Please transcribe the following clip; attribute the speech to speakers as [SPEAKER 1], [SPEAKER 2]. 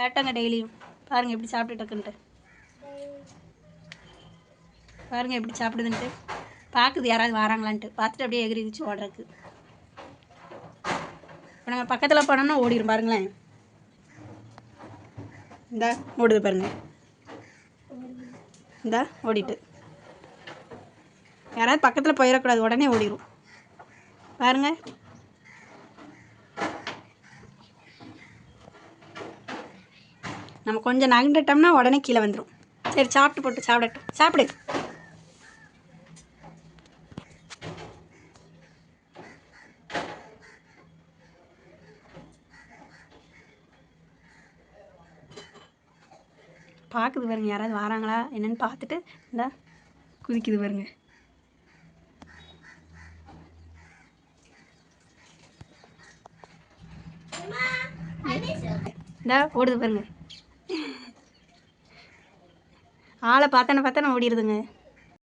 [SPEAKER 1] வேட்டங்க டெய்லியும் பாருங்கள் எப்படி சாப்பிட்டுட்டு இருக்குன்ட்டு. பாருங்கள் எப்படி சாப்பிடுதுன்ட்டு. பார்க்குது யாராவது வராங்களான்ட்டு. பார்த்துட்டு அப்படியே எகிரி குதிச்சு ஓடுறதுக்கு. இப்போ நம்ம பக்கத்தில் போனோம்னா ஓடிடும் பாருங்களேன். இந்தா ஓடுது பாருங்கள் இந்தா ஓடிட்டு. யாராவது பக்கத்தில் போயிடக்கூடாது உடனே ஓடிடும் பாருங்கள் நம்ம கொஞ்சம் நகண்டுட்டோம்னா உடனே கீழே வந்துடும் சரி சாப்பிட்டு போட்டு சாப்பிடட்டும். சாப்பிடு. பார்க்குது பாருங்க யாராவது வராங்களா? என்னன்னு பார்த்துட்டு இந்த குதிக்குது பாருங்க. இந்த ஓடுது பாருங்க. ஆளை பார்த்தன பார்த்தன ஓடிடுதுங்க